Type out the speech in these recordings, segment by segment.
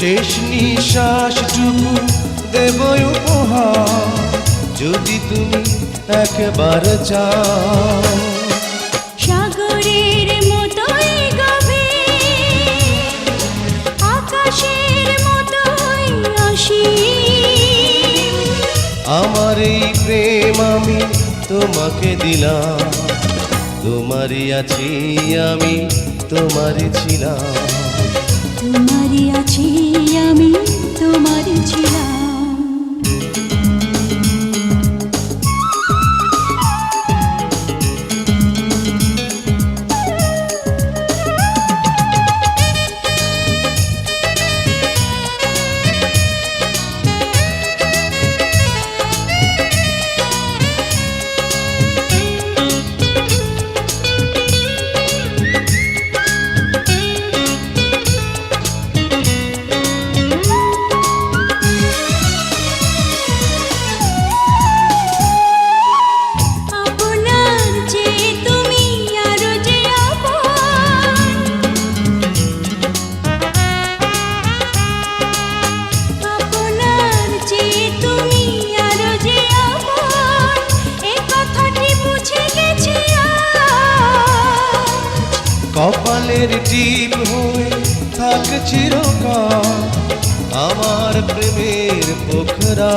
শেষ নিঃশ্বাসটুকু দেব উপহার। যদি তুমি একবার চাও। সাগরের মতোই গভীর আকাশের মতোই অসীম। আমার এই প্রেম আমি তোমাকে দিলাম। তোমারই আছি আমি তোমারই ছিলাম। আছি আমি তোমারই ছিলাম। কপালের টিপ হয়ে থাক চিরকাল আমার প্রেমের পোখরা।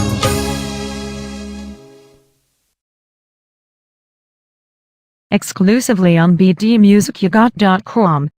Exclusively on bdmusicygot.com.